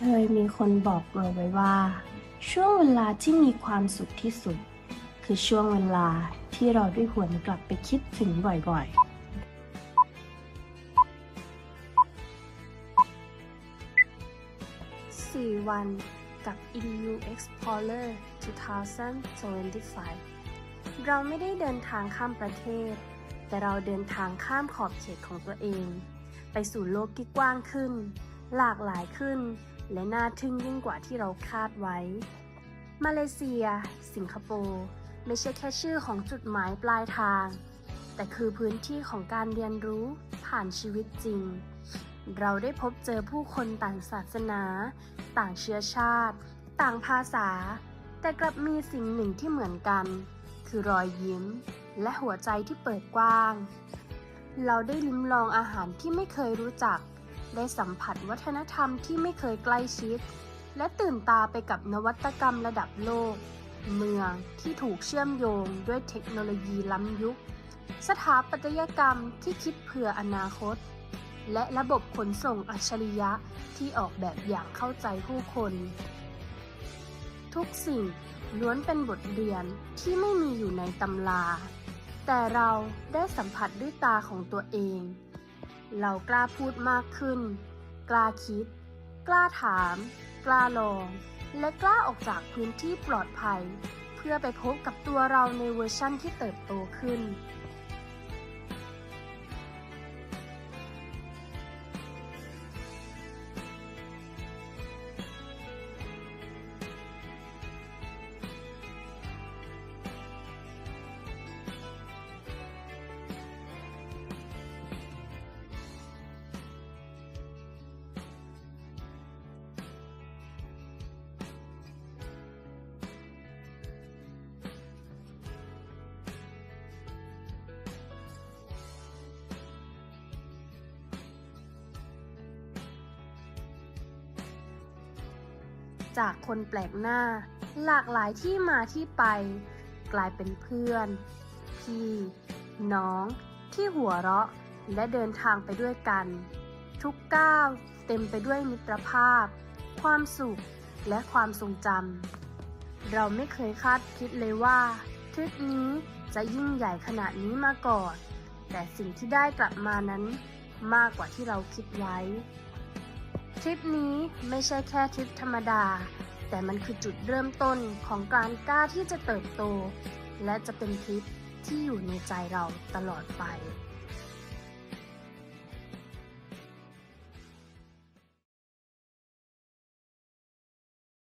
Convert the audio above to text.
เคยมีคนบอกเราไว้ว่า ช่วงเวลาที่มีความสุขที่สุด คือช่วงเวลาที่เราได้หวนกลับไปคิดถึงบ่อยๆ4วันกับ EU Explorer 2025 เราไม่ได้เดินทางข้ามประเทศ แต่เราเดินทางข้ามขอบเขตของตัวเอง ไปสู่โลกที่กว้างขึ้น หลากหลายขึ้น และน่าทึ่งยิ่งกว่าที่เราคาดไว้ มาเลเซีย สิงคโปร์ไม่ใช่แค่ชื่อของจุดหมายปลายทาง แต่คือพื้นที่ของการเรียนรู้ผ่านชีวิตจริง เราได้พบเจอผู้คนต่างศาสนา ต่างเชื้อชาติ ต่างภาษา แต่กลับมีสิ่งหนึ่งที่เหมือนกัน คือรอยยิ้ม และหัวใจที่เปิดกว้าง เราได้ลิ้มลองอาหารที่ไม่เคยรู้จัก ได้สัมผัสวัฒนธรรมที่ไม่เคยใกล้ชิด และตื่นตาไปกับนวัตกรรมระดับโลก เมืองที่ถูกเชื่อมโยงด้วยเทคโนโลยีล้ำยุค สถาปัตยกรรมที่คิดเผื่ออนาคต และระบบขนส่งอัจฉริยะที่ออกแบบอย่างเข้าใจผู้คน ทุกสิ่งล้วนเป็นบทเรียนที่ไม่มีอยู่ในตำรา แต่เราได้สัมผัสด้วยตาของตัวเอง เรากล้าพูดมากขึ้น กล้าคิด กล้าถาม กล้าลอง และกล้าออกจากพื้นที่ปลอดภัย เพื่อไปพบกับตัวเราในเวอร์ชั่นที่เติบโตขึ้น จากคนแปลกหน้า หลากหลายที่มาที่ไป กลายเป็นเพื่อน พี่ น้อง ที่หัวเราะและเดินทางไปด้วยกัน ทุกก้าวเต็มไปด้วยมิตรภาพ ความสุขและความทรงจำเราไม่เคยคาดคิดเลยว่าทริปนี้จะยิ่งใหญ่ขนาดนี้มาก่อน แต่สิ่งที่ได้กลับมานั้นมากกว่าที่เราคิดไว้ ทริปนี้ไม่ใช่แค่ทริปธรรมดา แต่มันคือจุดเริ่มต้นของการกล้าที่จะเติบโต และจะเป็นทริปที่อยู่ในใจเราตลอดไป